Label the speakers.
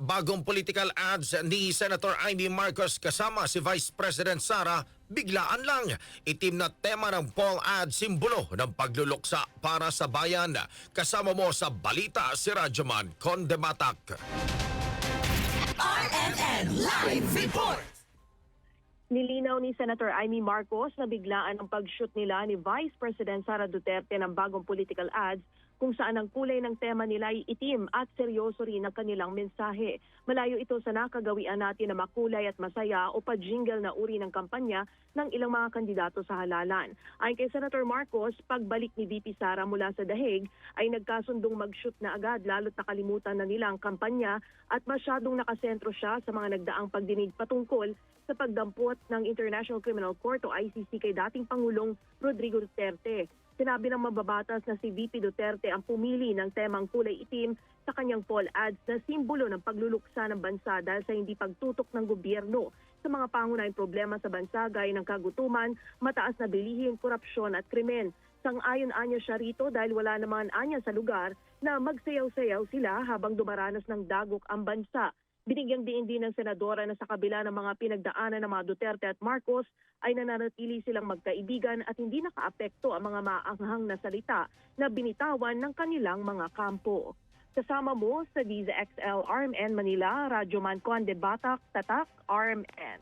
Speaker 1: bagong political ads ni Senator Amy Marcos kasama si Vice President Sara, biglaan lang. Itim na tema ng poll ad simbolo ng pagluluksa para sa bayan. Kasama mo sa balita si Radyoman Kondematak.
Speaker 2: RMN Live Report!
Speaker 3: Nilinaw ni Senator Amy Marcos na biglaan ang pag-shoot nila ni Vice President Sara Duterte ng bagong political ads kung saan ang kulay ng tema nila ay itim at seryoso rin ang kanilang mensahe. Malayo ito sa nakagawian natin na makulay at masaya o pa-jingle na uri ng kampanya ng ilang mga kandidato sa halalan. Ayon kay Senator Marcos, pagbalik ni VP Sara mula sa Dahig ay nagkasundong mag-shoot na agad lalo't nakalimutan na nila ang kampanya at masyadong nakasentro siya sa mga nagdaang pagdinig patungkol sa pagdampot ng International Criminal Court o ICC kay dating Pangulong Rodrigo Duterte. Sinabi ng mababatas na si VP Duterte ang pumili ng temang kulay itim sa kanyang poll ads na simbolo ng pagluluksa ng bansa dahil sa hindi pagtutok ng gobyerno sa mga pangunahing problema sa bansa gaya ng kagutuman, mataas na bilihin, korupsyon at krimen. Sang-ayon anya siya rito dahil wala naman anya sa lugar na magsayaw-sayaw sila habang dumaranas ng dagok ang bansa. Binigyang diin din ng senadora na sa kabila ng mga pinagdaanan ng mga Duterte at Marcos ay nananatili silang magkaibigan at hindi nakaapekto ang mga maanghang na salita na binitawan ng kanilang mga kampo. Kasama mo sa Diza XL RMN Manila, Radyo Man Conde Batak, Tatak, RMN.